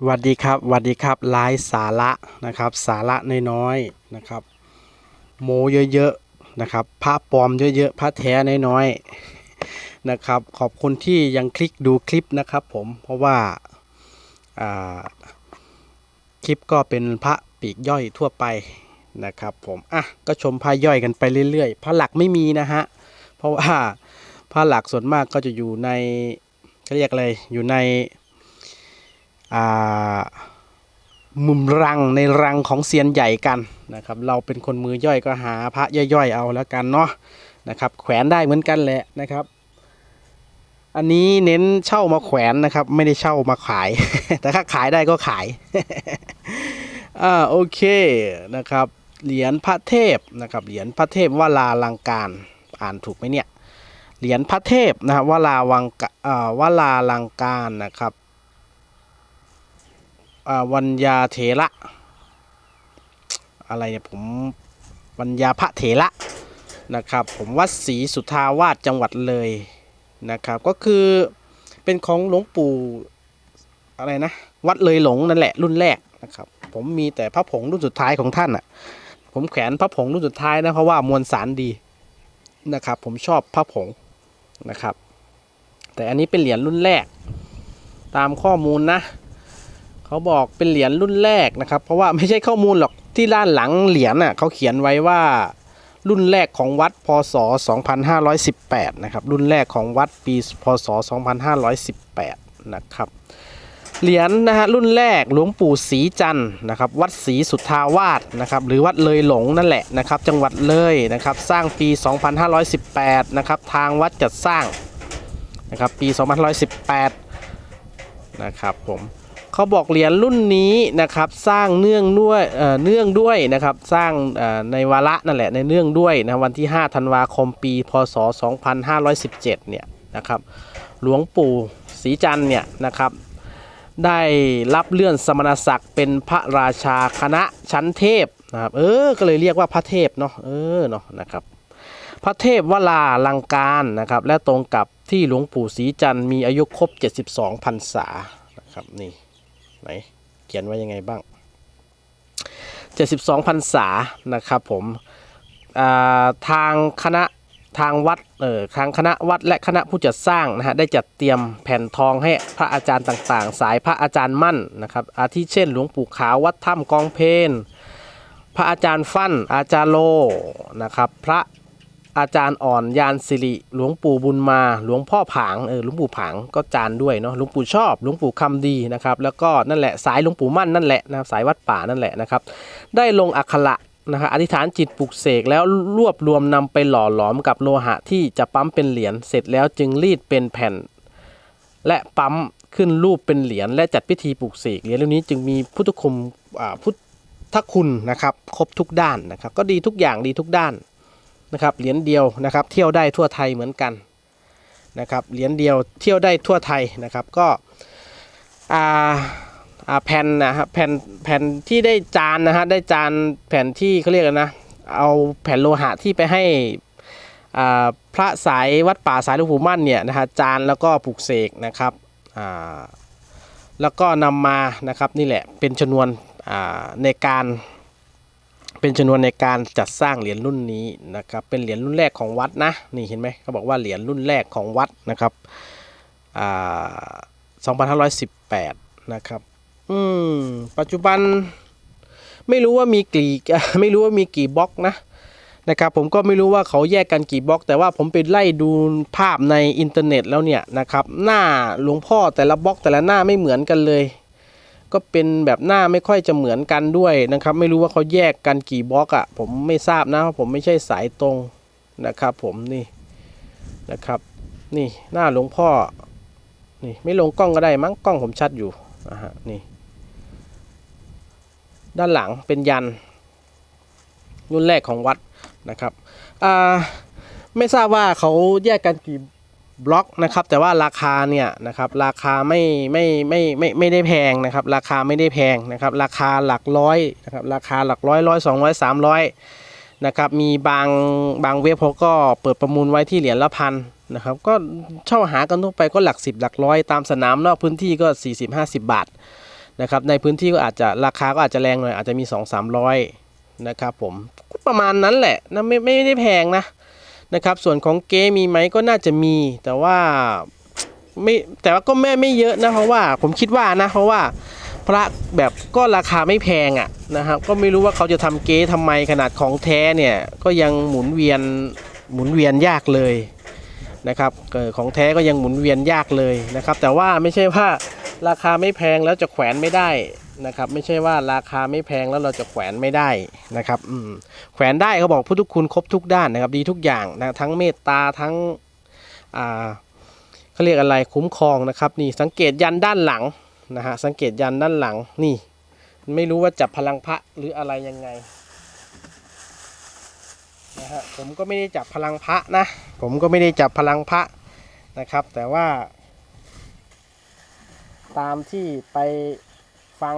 สวัสดีครับสวัสดีครับไลฟ์สาระนะครับ สาระน้อยๆนะครับ โมเยอะๆนะครับพระปลอมเยอะๆพระแท้น้อยๆนะครับ ขอบคุณที่ยังคลิกดูคลิปนะครับผมเพราะว่าาคลิปก็เป็นพระปีกย่อยทั่วไปนะครับผมอะก็ชมพระย่อยกันไปเรื่อยๆพระหลักไม่มีนะฮะเพราะว่าพระหลักส่วนมากก็จะอยู่ในเขาเรียกอะไรอยู่ใน มุมรังในรังของเซียนใหญ่กันนะครับ เราเป็นคนมือย่อยก็หาพระย่อยๆเอาแล้วกันเนาะนะครับ แขวนได้เหมือนกันแหละนะครับ อันนี้เน้นเช่ามาแขวนนะครับ ไม่ได้เช่ามาขาย แต่ถ้าขายได้ก็ขายอ่าโอเคนะครับเหรียญพระเทพนะครับเหรียญพระเทพวราลังการอ่านถูกไหมเนี่ยเหรียญพระเทพนะครับวราวังอ่าวราลังการนะครับ วัญญาเถระ อะไรเนี่ยผมวัญญาพระเถระนะครับ ผมวัดศรีสุทาวาสจังหวัดเลยนะครับ ก็คือเป็นของหลวงปู่อะไรนะ วัดเลยหลงนั่นแหละรุ่นแรกนะครับ ผมมีแต่พระผงรุ่นสุดท้ายของท่านอะ ผมแขวนพระผงรุ่นสุดท้ายนะเพราะว่ามวลสารดีนะครับ ผมชอบพระผงนะครับ แต่อันนี้เป็นเหรียญรุ่นแรกตามข้อมูลนะ เขาบอกเป็นเหรียญรุ่นแรกนะครับ เพราะว่าไม่ใช่ข้อมูลหรอกที่ด้านหลังเหรียญน่ะเขาเขียนไว้ว่ารุ่นแรกของวัดพศ 2518 นะครับ รุ่นแรกของวัดปีพศ 2518 นะครับ เหรียญนะฮะรุ่นแรกหลวงปู่ศรีจันทร์นะครับ วัดศรีสุทธาวาสนะครับ หรือวัดเลยหลงนั่นแหละนะครับ จังหวัดเลยนะครับ สร้างปี 2518 นะครับ ทางวัดจัดสร้างนะครับ ปี 2518 นะครับผม เขาบอกเหรียญรุ่นนี้นะครับสร้างเนื่องด้วยเนื่องด้วยนะครับสร้างในวาระนั่นแหละในเนื่องด้วยนะวันที่ 5 ธันวาคมปี พศ 2517 เนี่ยนะครับหลวงปู่ศรีจันทร์เนี่ยนะครับได้รับเลื่อนสมณศักดิ์เป็นพระราชาคณะชั้นเทพนะครับเออก็เลยเรียกว่าพระเทพเนาะเออเนาะนะครับพระเทพวราลังการนะครับและตรงกับที่หลวงปู่ศรีจันทร์มีอายุครบ 72พรรษานะครับนี่ ไหนเขียนไว้ยังไงบ้าง 72พรรษานะครับผมทางคณะทางวัดเออทางคณะวัดและคณะผู้จัดสร้างนะฮะได้จัดเตรียมแผ่นทองให้พระอาจารย์ต่างๆ สายพระอาจารย์มั่นนะครับ อาทิเช่น หลวงปู่ขาววัดถ้ำกองเพนพระอาจารย์ฟั่นอาจารย์โลนะครับ พระ อาจารย์อ่อนยานสิริ หลวงปู่บุญมา หลวงพ่อผางเออหลวงปู่ผางก็จานด้วยเนาะหลวงปู่ชอบ หลวงปู่คำดีนะครับแล้วก็นั่นแหละสายหลวงปู่มั่นนั่นแหละนะครับสายวัดป่านั่นแหละนะครับได้ลงอักขระนะครับอธิษฐานจิตปลุกเสกแล้วรวบรวมนำไปหล่อหลอมกับโลหะที่จะปั๊มเป็นเหรียญเสร็จแล้วจึงรีดเป็นแผ่น และปั๊มขึ้นรูปเป็นเหรียญและจัดพิธีปลุกเสกเหรียญเหล่านี้จึงมีพุทธคุณอ่าพุทธคุณนะครับครบทุกด้านนะครับก็ดีทุกอย่างดีทุกด้าน นะครับเหรียญเดียวนะครับเที่ยวได้ทั่วไทยเหมือนกันนะครับเหรียญเดียวเที่ยวได้ทั่วไทยนะครับก็อ่าแผ่นนะครับแผ่นแผ่นที่ได้จานนะฮะได้จานแผ่นที่เขาเรียกนะเอาแผ่นโลหะที่ไปให้อ่าพระสายวัดป่าสายหลวงปู่มั่นเนี่ยนะฮะจานแล้วก็ปลูกเสกนะครับอ่าแล้วก็นำมานะครับนี่แหละเป็นชนวนอ่าในการ เป็นชนวนในการจัดสร้างเหรียญรุ่นนี้นะครับ เป็นเหรียญรุ่นแรกของวัดนะ นี่เห็นไหมเขาบอกว่าเหรียญรุ่นแรกของวัดนะครับอ่า2518 นะครับ อืม ปัจจุบันไม่รู้ว่ามีกี่ไม่รู้ว่ามีกี่บล็อกนะนะครับผมก็ไม่รู้ว่าเขาแยกกันกี่บล็อก แต่ว่าผมไปไล่ดูภาพในอินเทอร์เน็ตแล้วเนี่ยนะครับหน้าหลวงพ่อแต่ละบล็อกแต่ละหน้าไม่เหมือนกันเลย ก็เป็นแบบหน้าไม่ค่อยจะเหมือนกันด้วยนะครับ ไม่รู้ว่าเขาแยกกันกี่บล็อกอะ่ะผมไม่ทราบนะเพราะผมไม่ใช่สายตรงนะครับ ผมนี่นะครับ นี่หน้าหลวงพ่อนี่ไม่ลงกล้องก็ได้มั้งกล้องผมชัดอยู่นะฮะนี่ ด้านหลังเป็นยันรุ่นแรกของวัดนะครับอ่าไม่ทราบว่าเขาแยกกันกี่ บล็อกนะครับแต่ว่าราคาเนี่ยนะครับราคาไม่ไม่ไม่ไม่ไม่ได้แพงนะครับราคาไม่ได้แพงนะครับราคาหลักร้อยนะครับราคาหลักร้อยร้อยสองร้อยสามร้อยนะครับมีบางบางเว็บเขาก็เปิดประมูลไว้ที่เหรียญละพันนะครับก็เช่าหากันทั่วไปก็หลักสิบหลักร้อยตามสนามนอกพื้นที่ก็ 40 50 บาทนะครับในพื้นที่ก็อาจจะราคาก็อาจจะแรงหน่อยอาจจะมี 2 3 0 0นะครับผมก็ประมาณนั้นแหละนะไม่ไม่ได้แพงนะ นะครับส่วนของเก๊มีไหมก็น่าจะมี แต่ว่าไม่แต่ว่าก็ไม่ไม่เยอะนะเพราะว่าผมคิดว่านะเพราะว่าพระแบบก็ราคาไม่แพงอะ่ะนะครับก็ไม่รู้ว่าเขาจะทำเก๊ทำไมขนาดของแท้เนี่ยก็ยังหมุนเวียนหมุนเวียนยากเลยนะครับเออของแท้ก็ยังหมุนเวียนยากเลยนะครับแต่ว่าไม่ใช่ว่าราคาไม่แพงแล้วจะแขวนไม่ได้ นะครับ ไม่ใช่ว่าราคาไม่แพงแล้วเราจะแขวนไม่ได้นะครับอืมแขวนได้เขาบอกพุทธคุณครบทุกด้านนะครับ ดีทุกอย่างนะทั้งเมตตาทั้งอ่าเขาเรียกอะไรคุ้มครองนะครับ นี่สังเกตยันด้านหลังนะฮะสังเกตยันด้านหลังนี่ ไม่รู้ว่าจับพลังพระหรืออะไรยังไงนะฮะผมก็ไม่ได้จับพลังพระนะ ผมก็ไม่ได้จับพลังพระนะครับ แต่ว่า ตามที่ไป ฟัง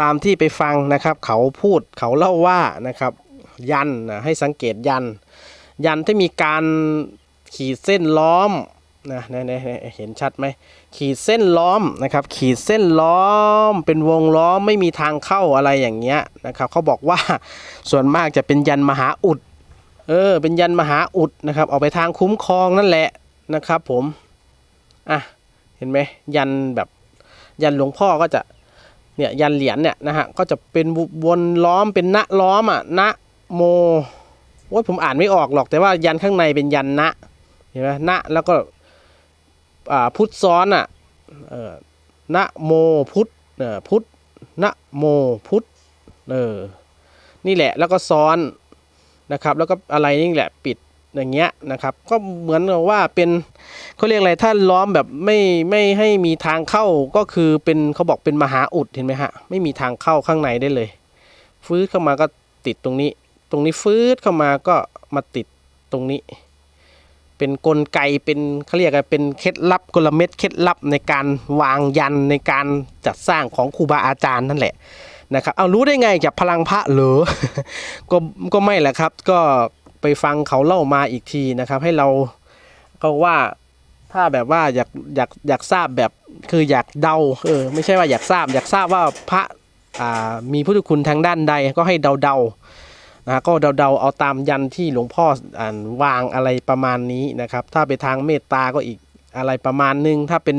ตามที่ไปฟังนะครับ เขาพูดเขาเล่าว่านะครับ ยันนะให้สังเกตยัน ยันที่มีการขีดเส้นล้อมนะเนี่ยเห็นชัดไหมขีดเส้นล้อมนะครับ ขีดเส้นล้อม เป็นวงล้อมไม่มีทางเข้าอะไรอย่างเงี้ยนะครับเขาบอกว่าส่วนมากจะเป็นยันมหาอุดเออเป็นยันมหาอุดนะครับออกไปทางคุ้มครองนั่นแหละนะครับ ผมอะเห็นไหมยันแบบ ยันหลวงพ่อก็จะเนี่ยยันเหรียญเนี่ยนะฮะก็จะเป็นวนล้อมเป็นณล้อมอะณโมโอ้ยผมอ่านไม่ออกหรอกแต่ว่ายันข้างในเป็นยันนะเห็นไหมนะแล้วก็อ่าพุทธซ้อนอะเออนะโมพุทธเออพุทธนะโมพุทธเออนี่แหละแล้วก็ซ้อนนะครับแล้วก็อะไรนี่แหละปิด อย่างเงี้ยนะครับ ก็เหมือนกับว่าเป็นเขาเรียกอะไรถ้าล้อมแบบไม่ไม่ให้มีทางเข้าก็คือเป็นเขาบอกเป็นมหาอุดเห็นไหมฮะไม่มีทางเข้าข้างในได้เลย ฟื้นเข้ามาก็ติดตรงนี้ ตรงนี้ฟืดเข้ามาก็มาติดตรงนี้ เป็นกลไกเป็นเขาเรียกอะไรเป็นเคล็ดลับกลเม็ดเคล็ดลับในการวางยันในการจัดสร้างของครูบาอาจารย์นั่นแหละนะครับเอารู้ได้ไงจากพลังพระเหรอก็ก็ไม่แหละครับ ก็ ไปฟังเขาเล่ามาอีกทีนะครับ ให้เราก็ว่าถ้าแบบว่าอยากอยากอยากทราบแบบคืออยากเดาเออไม่ใช่ว่าอยากทราบ อยากทราบว่าพระอ่ามีพุทธคุณทางด้านใดก็ให้เดาเดานะก็เดาๆเอาตามยันที่หลวงพ่ออ่านวางอะไรประมาณนี้นะครับ ถ้าไปทางเมตตาก็อีกอะไรประมาณนึง ถ้าเป็น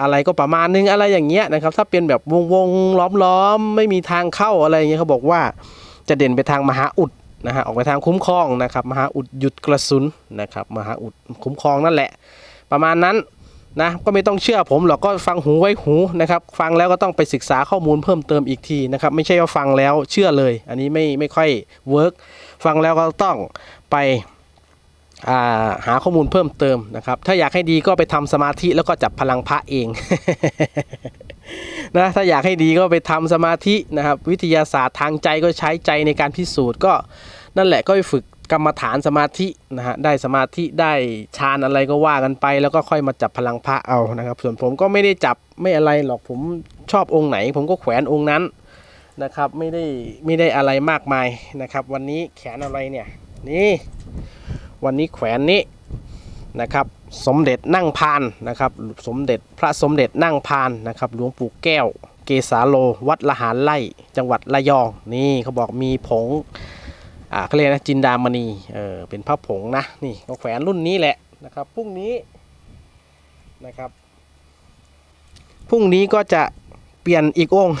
อะไรก็ประมาณนึงอะไรอย่างเงี้ยนะครับ ถ้าเป็นแบบวงวงล้อมล้อมๆไม่มีทางเข้าอะไรเงี้ยเขาบอกว่าจะเด่นไปทางมหาอุด นะฮะออกไปทางคุ้มครองนะครับมหาอุดหยุดกระสุนนะครับมหาอุดคุ้มครองนั่นแหละ ประมาณนั้นนะก็ไม่ต้องเชื่อผมหรอกก็ฟังหูไว้หูนะครับฟังแล้วก็ต้องไปศึกษาข้อมูลเพิ่มเติมอีกทีนะครับไม่ใช่ว่าฟังแล้วเชื่อเลย อันนี้ไม่ไม่ค่อยเวิร์กฟังแล้วก็ต้องไปาหาข้อมูลเพิ่มเติมนะครับถ้าอยากให้ดีก็ไปทำสมาธิแล้วก็จับพลังพระเอง นะถ้าอยากให้ดีก็ไปทำสมาธินะครับ วิทยาศาสตร์ทางใจก็ใช้ใจในการพิสูจน์ก็นั่นแหละก็ไปฝึกกรรมฐานสมาธินะฮะได้สมาธิได้ฌานอะไรก็ว่ากันไป แล้วก็ค่อยมาจับพลังพระเอานะครับ ส่วนผมก็ไม่ได้จับไม่อะไรหรอกผมชอบองค์ไหน ผมก็แขวนองค์นั้นนะครับ ไม่ได้ไม่ได้อะไรมากมายนะครับ วันนี้แขนอะไรเนี่ยนี่ วันนี้แขวนนี้นะครับ สมเด็จนั่งพานนะครับ สมเด็จพระสมเด็จนั่งพานนะครับ หลวงปู่แก้ว เกสาโล วัดละหารไล่จังหวัดระยอง นี่เขาบอกมีผงอ่าเขาเรียกนะจินดามณีเออเป็นพระผงนะนี่ก็แขวนรุ่นนี้แหละนะครับพรุ่งนี้นะครับพรุ่งนี้ก็จะเปลี่ยนอีกองค์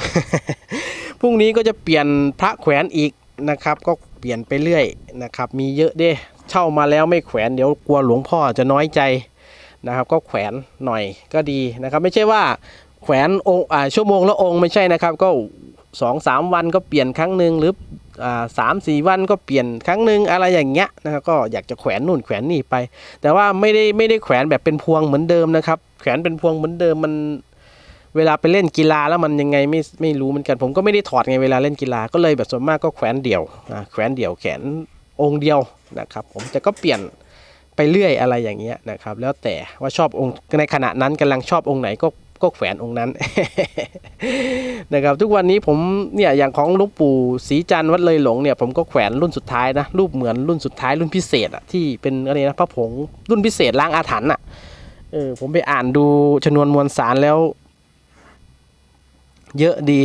พรุ่งนี้ก็จะเปลี่ยนพระแขวนอีกนะครับ ก็เปลี่ยนไปเรื่อยนะครับ มีเยอะเด้ ช่ามาแล้วไม่แขวนเดี๋ยวกลัวหลวงพ่อจะน้อยใจนะครับ ก็แขวนหน่อยก็ดีนะครับ ไม่ใช่ว่าแขวนองค์ชั่วโมงละองค์ไม่ใช่นะครับ ก็สองสามวันก็เปลี่ยนครั้งหนึ่งหรือสามสี่วันก็เปลี่ยนครั้งหนึ่งอะไรอย่างเงี้ยนะครับก็อยากจะแขวนนู่นแขวนนี่ไป แต่ว่าไม่ได้ไม่ได้แขวนแบบเป็นพวงเหมือนเดิมนะครับ แขวนเป็นพวงเหมือนเดิมมันเวลาไปเล่นกีฬาแล้วมันยังไงไม่ไม่รู้เหมือนกัน ผมก็ไม่ได้ถอดไงเวลาเล่นกีฬาก็เลยแบบส่วนมากก็แขวนเดี่ยวแขวนเดี่ยวแขน องค์เดียวนะครับ ผมจะก็เปลี่ยนไปเรื่อยอะไรอย่างเงี้ยนะครับ แล้วแต่ว่าชอบองค์ในขณะนั้นกำลังชอบองค์ไหนก็ก็แขวนองค์นั้นนะครับทุกวันนี้ผมเนี่ยอย่างของหลวงปู่ศรีจันทร์วัดเลยหลงเนี่ยผมก็แขวนรุ่นสุดท้ายนะรูปเหมือนรุ่นสุดท้ายรุ่นพิเศษอะที่เป็นอะไรนะพระผงรุ่นพิเศษล้างอาถรรพ์อะเออผมไปอ่านดูชนวนมวลสารแล้ว เยอะดี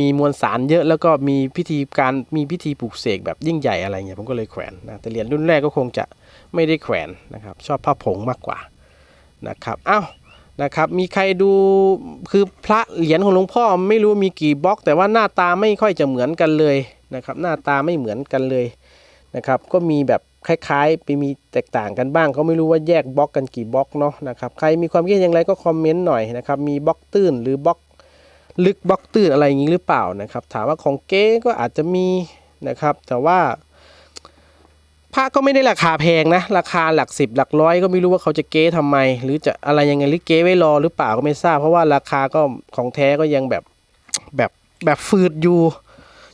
มีมวลสารเยอะแล้วก็มีพิธีการมีพิธีปลูกเสกแบบยิ่งใหญ่อะไรเงี้ยผมก็เลยแขวนนะแต่เหรียญรุ่นแรกก็คงจะไม่ได้แขวนนะครับ ชอบผ้าผงมากกว่านะครับอ้าวนะครับมีใครดูคือพระเหรียญของหลวงพ่อไม่รู้มีกี่บล็อก แต่ว่าหน้าตาไม่ค่อยจะเหมือนกันเลยนะครับ หน้าตาไม่เหมือนกันเลยนะครับ ก็มีแบบคล้ายๆไปมีแตกต่างกันบ้างก็ไม่รู้ว่าแยกบล็อกกันกี่บล็อกเนาะนะครับใครมีความคิดอย่างไรก็คอมเมนต์หน่อยนะครับมีบล็อกตื้นหรือบล็อก ลึกบล็อกตื้นอะไรอย่างนี้หรือเปล่านะครับ ถามว่าของเก๊ก็อาจจะมีนะครับ แต่ว่าพระก็ไม่ได้ราคาแพงนะ ราคาหลักสิบหลักร้อยก็ไม่รู้ว่าเขาจะเก๊ทำไม หรือจะอะไรยังไงหรือเก๊ไว้รอหรือเปล่าก็ไม่ทราบ เพราะว่าราคาก็ของแท้ก็ยังแบบแบบแบบฟืดอยู่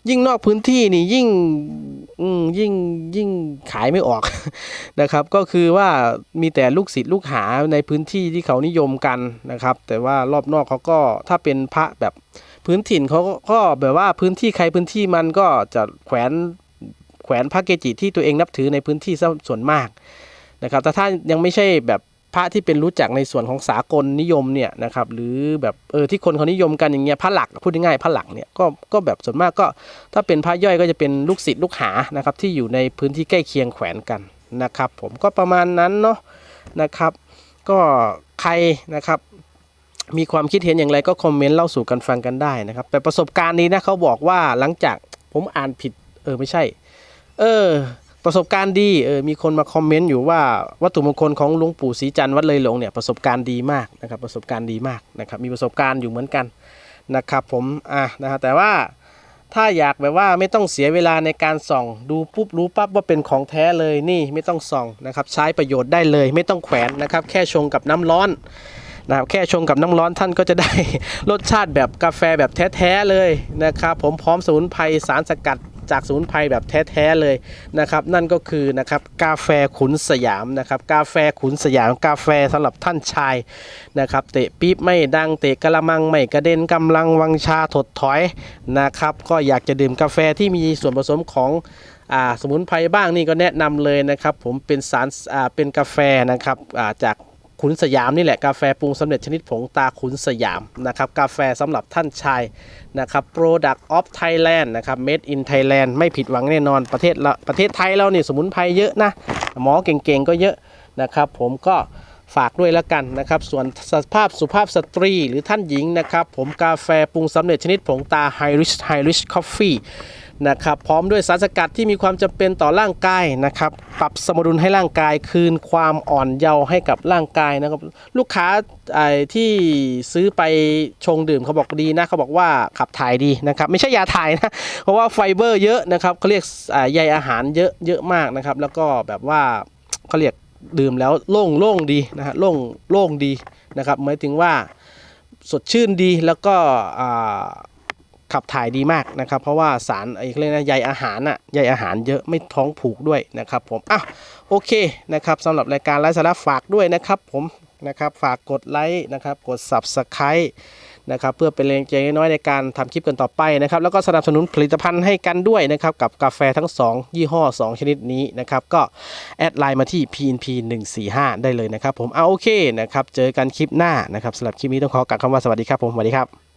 ยิ่งนอกพื้นที่นี่ยิ่งยิ่งยิ่งขายไม่ออกนะครับ ก็คือว่ามีแต่ลูกศิษย์ลูกหาในพื้นที่ที่เขานิยมกันนะครับ แต่ว่ารอบนอกเขาก็ถ้าเป็นพระแบบพื้นถิ่นเขาก็แบบว่าพื้นที่ใครพื้นที่มันก็จะแขวนแขวนพระเกจิที่ตัวเองนับถือในพื้นที่ส่วนมากนะครับแต่ถ้ายังไม่ใช่แบบ ระที่เป็นรู้จักในส่วนของสากลนิยมเนี่ยนะครับหรือแบบเออที่คนเขานิยมกันอย่างเงี้ยพระหลักพูดง่ายๆพระหลักเนี่ยก็ก็แบบส่วนมากก็ถ้าเป็นพระย่อยก็จะเป็นลูกศิษย์ลูกหานะครับที่อยู่ในพื้นที่ใกล้เคียงแขวนกันนะครับผมก็ประมาณนั้นเนาะนะครับ ก็ใครนะครับมีความคิดเห็นอย่างไรก็คอมเมนต์เล่าสู่กันฟังกันได้นะครับ แต่ประสบการณ์นี้นะเขาบอกว่าหลังจากผมอ่านผิดเออไม่ใช่ เออ ประสบการณ์ดีเออมีคนมาคอมเมนต์อยู่ว่าวัตถุมงคลของหลวงปู่ศรีจันทร์วัดเลยหลงเนี่ยประสบการณ์ดีมากนะครับประสบการณ์ดีมากนะครับมีประสบการณ์อยู่เหมือนกันนะครับผมอะนะฮะแต่ว่าถ้าอยากแบบว่าไม่ต้องเสียเวลาในการส่อง ดูปุ๊บรู้ปั๊บว่าเป็นของแท้เลยนี่ไม่ต้องส่องนะครับใช้ประโยชน์ได้เลย ไม่ต้องแขวนนะครับแค่ชงกับน้ำร้อนนะครับแค่ชงกับน้ำร้อนท่านก็จะได้รสชาติแบบกาแฟแบบแท้ๆเลยนะครับผมพร้อมสมุนไพรสารสกัด จากสมุนไพรแบบแท้ๆเลยนะครับ นั่นก็คือนะครับกาแฟขุนสยามนะครับกาแฟขุนสยามกาแฟสำหรับท่านชายนะครับเตะปี๊บไม่ดังเตะกระมังไม่กระเด็นกำลังวังชาถดถอยนะครับ ก็อยากจะดื่มกาแฟที่มีส่วนผสมของอ่าสมุนไพรบ้างนี่ก็แนะนำเลยนะครับ ผมเป็นสารอ่าเป็นกาแฟนะครับอ่าจาก ขุนสยามนี่แหละกาแฟปรุงสำเร็จชนิดผงตาขุนสยามนะครับกาแฟสำหรับท่านชายนะครับ Product of Thailand นะครับ Made in Thailand ไม่ผิดหวังแน่นอนประเทศละประเทศไทยเราเนี่ยสมุนไพรเยอะนะ หมอเก่งๆก็เยอะนะครับ ผมก็ฝากด้วยแล้วกันนะครับ ส่วนสภาพสุภาพสตรีหรือท่านหญิงนะครับ ผมกาแฟปรุงสำเร็จชนิดผงตา High Rich High Rich Coffee นะครับพร้อมด้วยสารสกัดที่มีความจำเป็นต่อร่างกายนะครับปรับสมดุลให้ร่างกายคืนความอ่อนเยาว์ให้กับร่างกายนะครับลูกค้าที่ซื้อไปชงดื่มเขาบอกดีนะเขาบอกว่าขับถ่ายดีนะครับไม่ใช่ยาถ่ายนะเพราะว่าไฟเบอร์เยอะนะครับเขาเรียกใยอาหารเยอะเยอะมากนะครับแล้วก็แบบว่าเขาเรียกดื่มแล้วโล่งโล่งดีนะฮะโล่งโล่งดีนะครับหมายถึงว่าสดชื่นดีแล้วก็ ขับถ่ายดีมากนะครับ เพราะว่าสารไอ้เขาเรียกนะใยอาหารน่ะใยอาหารเยอะไม่ท้องผูกด้วยนะครับผมอะโอเคนะครับสำหรับรายการไลฟ์สาระฝากด้วยนะครับผมนะครับฝากกดไลค์นะครับกด Subscribe นะครับเพื่อเป็นแรงใจน้อยในการทำคลิปกันต่อไปนะครับแล้วก็สนับสนุนผลิตภัณฑ์ให้กันด้วยนะครับกับกาแฟทั้ง 2 ยี่ห้อ 2 ชนิดนี้นะครับก็แอดไลน์มาที่ PNP 145 ได้เลยนะครับผมเอาโอเคนะครับเจอกันคลิปหน้านะครับสำหรับคลิปนี้ต้องขอกล่าวคำว่าสวัสดีครับผมสวัสดีครับ